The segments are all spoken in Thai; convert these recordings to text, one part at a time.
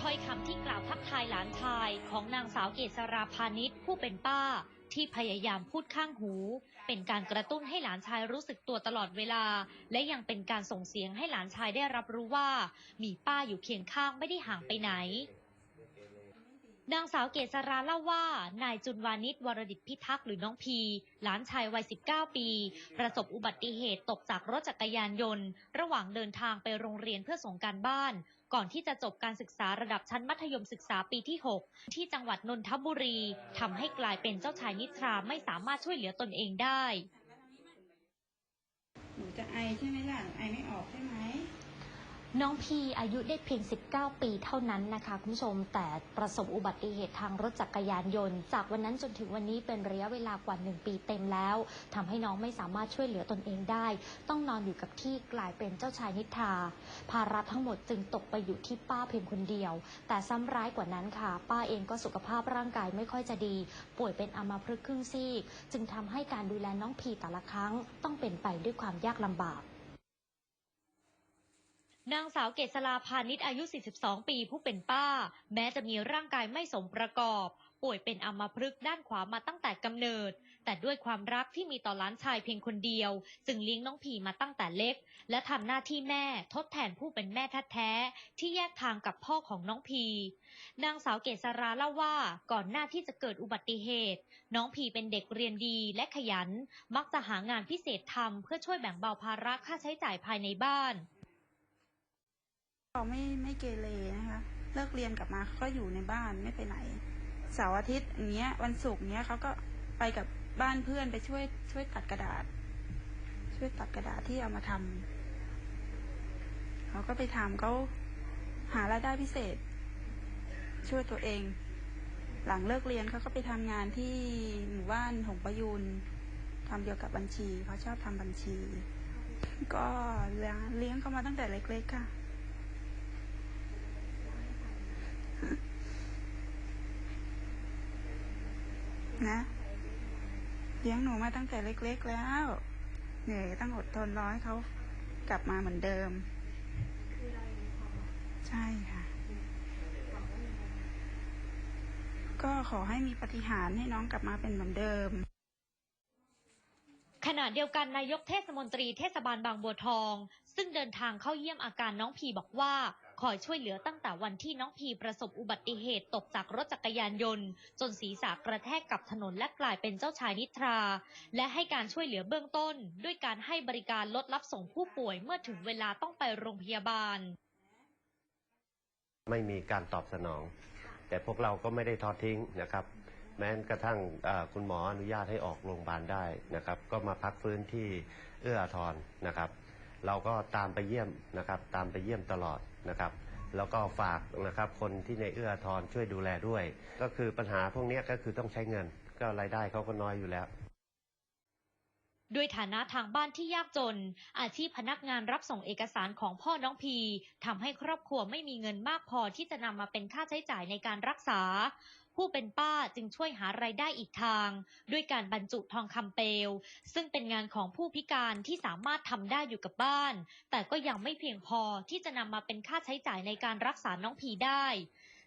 ถ้อยคำที่กล่าวทักทายหลานชายของนางสาวเกษราพานิชผู้เป็นป้า ที่พยายามพูดข้างหู เป็นการกระตุ้นให้หลานชายรู้สึกตัวตลอดเวลา และยังเป็นการส่งเสียงให้หลานชายได้รับรู้ว่า มีป้าอยู่เคียงข้างไม่ได้ห่างไปไหนนางสาวเกษราเล่าว่า นายจุนวานิชวรดิตพิทักษ์หรือน้องพี หลานชายวัย 19 ปี ประสบอุบัติเหตุตกจากรถจักรยานยนต์ ระหว่างเดินทางไปโรงเรียนเพื่อส่งการบ้าน ก่อนที่จะจบการศึกษาระดับชั้นมัธยมศึกษาปีที่ 6 ที่จังหวัดนนทบุรีทำให้กลายเป็นเจ้าชายนิทราไม่สามารถช่วยเหลือตนเองได้ หนูจะไอใช่ไหมล่ะ ไอไม่ออกใช่ไหม น้องพีอายุได้เพียง 19 ปีเท่านั้นนะคะคุณผู้ชม แต่ประสบอุบัติเหตุทางรถจักรยานยนต์ จากวันนั้นจนถึงวันนี้เป็นระยะเวลากว่า 1 ปีเต็มแล้วทำให้น้องไม่สามารถช่วยเหลือตนเองได้ ต้องนอนอยู่กับที่กลายเป็นเจ้าชายนิทราภาระทั้งหมดจึงตกไปอยู่ที่ป้าเพียงคนเดียว แต่ซ้ำร้ายกว่านั้นค่ะ ป้าเองก็สุขภาพร่างกายไม่ค่อยจะดี ป่วยเป็นอัมพฤกษ์ครึ่งซีก จึงทำให้การดูแลน้องพีแต่ละครั้ง ต้องเป็นไปด้วยความยากลำบาก นางสาวเกษราพาณิชย์อายุ 42 ปีผู้เป็นป้า แม้จะมีร่างกายไม่สมประกอบ ป่วยเป็นอัมพฤกษ์ด้านขวามาตั้งแต่กำเนิด แต่ด้วยความรักที่มีต่อหล้านชายเพียงคนเดียว จึงเลี้ยงน้องพีมาตั้งแต่เล็ก และทำหน้าที่แม่ทดแทนผู้เป็นแม่แท้ๆที่แยกทางกับพ่อของน้องพี นางสาวเกษราเล่าว่าก่อนหน้าที่จะเกิดอุบัติเหตุ น้องพีเป็นเด็กเรียนดีและขยัน มักจะหางานพิเศษทำเพื่อช่วยแบ่งเบาภาระค่าใช้จ่ายภายในบ้าน เขาไม่ไม่เกเรนะคะ เลิกเรียนกลับมาเขาก็อยู่ในบ้านไม่ไปไหนเสาร์อาทิตย์อย่างเงี้ย วันศุกร์เงี้ยเขาก็ไปกับบ้านเพื่อนไปช่วยช่วยตัดกระดาษ ช่วยตัดกระดาษที่เอามาทำเขาก็ไปทำเขาหารายได้พิเศษ ช่วยตัวเอง หลังเลิกเรียนเขาก็ไปทำงานที่หมู่บ้านหงประยูนทำเกี่ยวกับบัญชีเขาชอบทำบัญชี ก็เลี้ยงเขามาตั้งแต่เล็ก ๆ ค่ะ เลี้ยงหนูมาตั้งแต่เล็ก ๆ แล้ว เหนื่อยตั้งอดทนร้อให้เขากลับมาเหมือนเดิม ใช่ค่ะ ก็ขอให้มีปฏิหารให้น้องกลับมาเป็นเหมือนเดิม ขณะเดียวกันนายกเทศมนตรีเทศบาลบางบัวทอง ซึ่งเดินทางเข้าเยี่ยมอาการน้องพีบอกว่า คอยช่วยเหลือตั้งแต่วันที่น้องพีประสบอุบัติเหตุตกจากรถจักรยานยนต์ จนศีรษะกระแทกกับถนนและกลายเป็นเจ้าชายนิทรา และให้การช่วยเหลือเบื้องต้น ด้วยการให้บริการรถรับส่งผู้ป่วยเมื่อถึงเวลาต้องไปโรงพยาบาล ไม่มีการตอบสนอง แต่พวกเราก็ไม่ได้ทอดทิ้งนะครับ แม้กระทั่งคุณหมออนุญาตให้ออกโรงพยาบาลได้นะครับ ก็มาพักฟื้นที่เอื้ออาทรนะครับ เราก็ตามไปเยี่ยมนะครับตามไปเยี่ยมตลอดนะครับ แล้วก็ฝากนะครับคนที่ในเอื้อทอาทรช่วยดูแลด้วย ก็คือปัญหาพวกนี้ก็คือต้องใช้เงิน ก็รายได้เขาก็น้อยอยู่แล้วด้วยฐานะทางบ้านที่ยากจน อาชีพพนักงานรับส่งเอกสารของพ่อน้องพีทำให้ครอบครัวไม่มีเงินมากพอที่จะนำมาเป็นค่าใช้จ่ายในการรักษา ผู้เป็นป้าจึงช่วยหารายได้อีกทาง ด้วยการบรรจุทองคำเปลว ซึ่งเป็นงานของผู้พิการที่สามารถทำได้อยู่กับบ้าน แต่ก็ยังไม่เพียงพอที่จะนำมาเป็นค่าใช้จ่ายในการรักษาน้องพีได้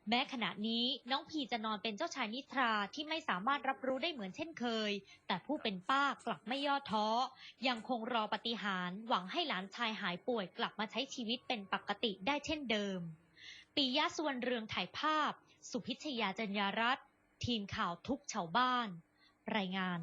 แม้ขณะนี้น้องพีจะนอนเป็นเจ้าชายนิทราที่ไม่สามารถรับรู้ได้เหมือนเช่นเคย แต่ผู้เป็นป้ากลับไม่ย่อท้อ ยังคงรอปฏิหารหวังให้หลานชายหายป่วยกลับมาใช้ชีวิตเป็นปกติได้เช่นเดิมปิยะสวนเรืองถ่ายภาพ สุพิชยาจัญญารัตน์ทีมข่าวทุกชาวบ้าน รายงาน